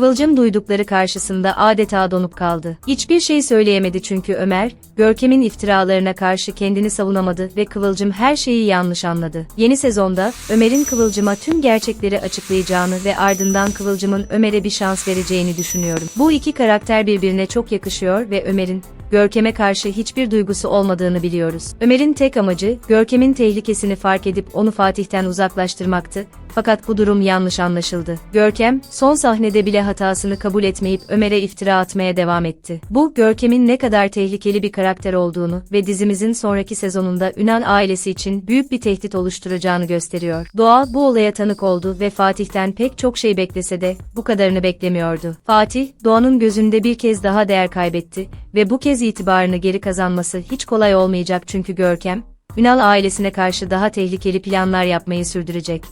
Kıvılcım duydukları karşısında adeta donup kaldı. Hiçbir şey söyleyemedi çünkü Ömer, Görkem'in iftiralarına karşı kendini savunamadı ve Kıvılcım her şeyi yanlış anladı. Yeni sezonda, Ömer'in Kıvılcım'a tüm gerçekleri açıklayacağını ve ardından Kıvılcım'ın Ömer'e bir şans vereceğini düşünüyorum. Bu iki karakter birbirine çok yakışıyor ve Ömer'in, Görkem'e karşı hiçbir duygusu olmadığını biliyoruz. Ömer'in tek amacı, Görkem'in tehlikesini fark edip onu Fatih'ten uzaklaştırmaktı, fakat bu durum yanlış anlaşıldı. Görkem, son sahnede bile hatasını kabul etmeyip Ömer'e iftira atmaya devam etti. Bu, Görkem'in ne kadar tehlikeli bir karakter olduğunu ve dizimizin sonraki sezonunda Ünal ailesi için büyük bir tehdit oluşturacağını gösteriyor. Doğa bu olaya tanık oldu ve Fatih'ten pek çok şey beklese de bu kadarını beklemiyordu. Fatih, Doğan'ın gözünde bir kez daha değer kaybetti ve bu kez itibarını geri kazanması hiç kolay olmayacak çünkü Görkem, Ünal ailesine karşı daha tehlikeli planlar yapmayı sürdürecek.